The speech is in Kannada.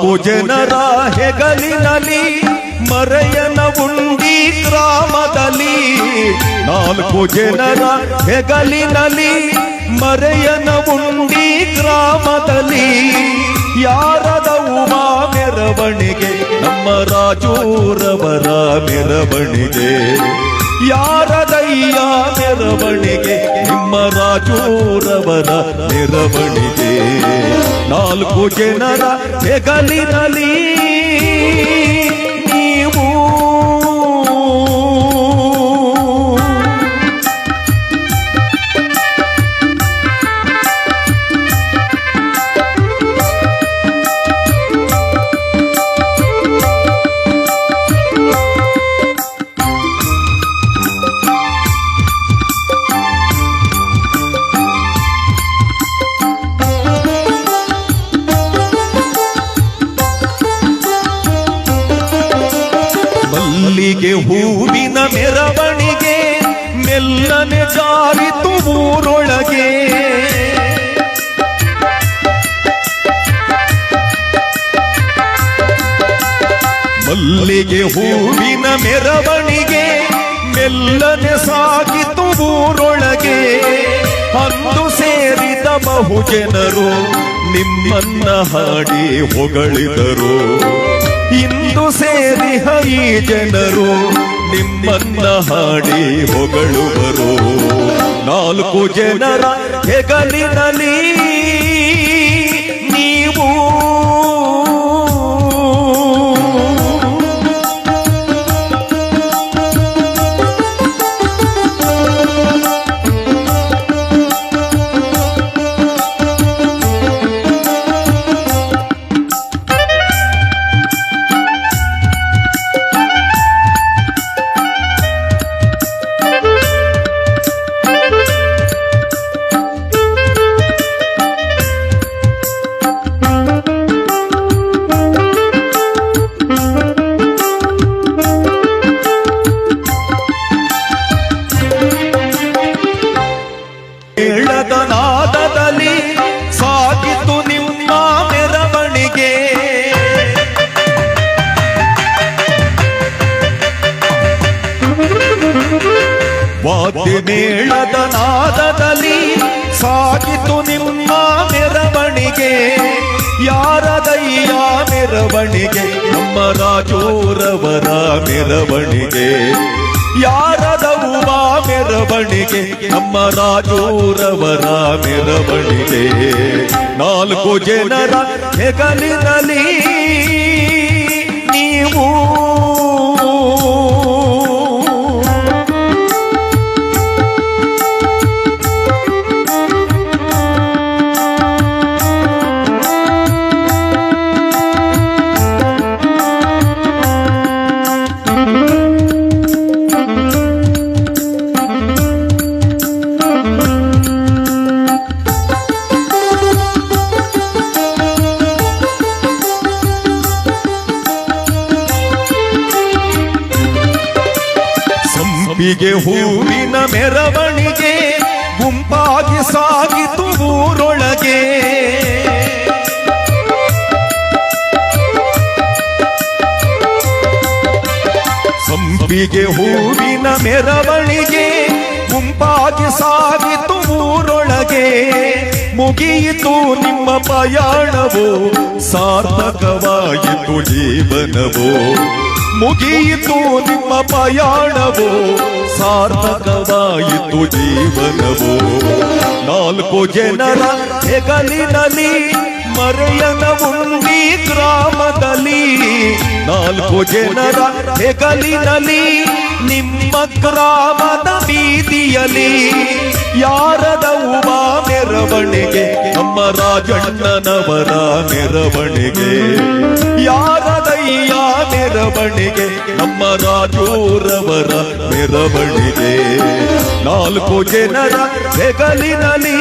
ನಾಲ್ಕು ಜನರ ಹೆಗಲಿನಲ್ಲಿ ಮರೆಯನ ಉಂಡಿ ಗ್ರಾಮದಲ್ಲಿ. ನಾಲ್ಕು ಜನರ ಹೆಗಲಿನಲ್ಲಿ ಮರೆಯನ ಉಂಡಿ ಗ್ರಾಮದಲ್ಲಿ. ಯಾರದ ಉಮಾ ಮೆರವಣಿಗೆ? ನಮ್ಮ ರಾಜೂರವರ ಮೆರವಣಿಗೆ. ಯಾರದಯ್ಯ ಮೆರವಣಿಗೆ? ನಿಮ್ಮ ರಾಜೂರವರ ಮೆರವಣಿಗೆ ನಾಲ್ಕು ಜನರ ಹೆಗಲಿನಲ್ಲಿ ಮಲ್ಲಿಗೆ ಹೂವಿನ ಮೆರವಣಿಗೆ, ಮೆಲ್ಲನೆ ಜಾರಿತು ಊರೊಳಗೆ. ಮಲ್ಲಿಗೆ ಹೂವಿನ ಮೆರವಣಿಗೆ, ಮೆಲ್ಲನೆ ಸಾಗಿತು ಊರೊಳಗೆ. ಅಂದು ಸೇರಿದ ಬಹುಜನರು ನಿಮ್ಮನ್ನ ಹಾಡಿ ಹೊಗಳಿದರು. ಇಂದು ಸೇರಿ ಹೈ ಜನರು ನಿಮ್ಮನ್ನ ಹಾಡಿ ಹೊಗಳುವರು. ನಾಲ್ಕು ಜನರ ಹೆಗಲಿನಲ್ಲಿ ನೀವು. ವಾದ್ಯ ಮೇಳದ ನಾದದಲ್ಲಿ ಸಾಗಿತು ನಿಮ್ಮ ಮೆರವಣಿಗೆ. ಯಾರದಯ್ಯ ಮೆರವಣಿಗೆ? ನಮ್ಮ ರಾಜೋರವರ ಮೆರವಣಿಗೆ. ಯಾರದ ಉಮಾ ಮೆರವಣಿಗೆ? ನಮ್ಮ ರಾಜೋರವರ ಮೆರವಣಿಗೆ. ನಾಲ್ಕು ಜನರ ಹೆಗಲಿನಲ್ಲಿ ಸಂಪಿಗೆ ಹೂವಿನ ಮೆರವಣಿಗೆ, ಗುಂಪಾಗಿ ಸಾಗಿತು ಊರೊಳಗೆ. ಸಂಪಿಗೆ ಹೂವಿನ ಮೆರವಣಿಗೆ, ಗುಂಪಾಗಿ ಸಾಗಿತು ಊರೊಳಗೆ. ಮುಗಿಯಿತು ನಿಮ್ಮ ಪಯಾಣವು ಸಾರ್ಥಕವಾಯಿತು ಜೀವನವು. ಮುಗಿಯಿತು ನಿಮ್ಮ ಪಯಾಣವು ಸಾರ್ಥಕವಾಯಿತು ಜೀವನವೋ. ನಾಲ್ಕು ಜನರ ಹೆಗಲಿನಲ್ಲಿ ಮರೆಯನ ಉಂಡಿ ಗ್ರಾಮದಲ್ಲಿ, ನಾಲ್ಕು ಜನರ ಹೆಗಲಿನಲ್ಲಿ ನಿಮ್ಮ ಗ್ರಾಮದ ಬೀದಿಯಲ್ಲಿ, ಯಾರದ ಉಮಾ ಮೆರವಣಿಗೆ, ನಮ್ಮ ರಾಜಣ್ಣನವರ ಮೆರವಣಿಗೆ. ಯಾರದಯ್ಯ ಮೆರವಣಿಗೆ ನಮ್ಮ ರಾಜೂರವರ ಮೆರವಣಿಗೆ. ನಾಲ್ಕು ಜನರ ಹೆಗಲಿನಲ್ಲಿ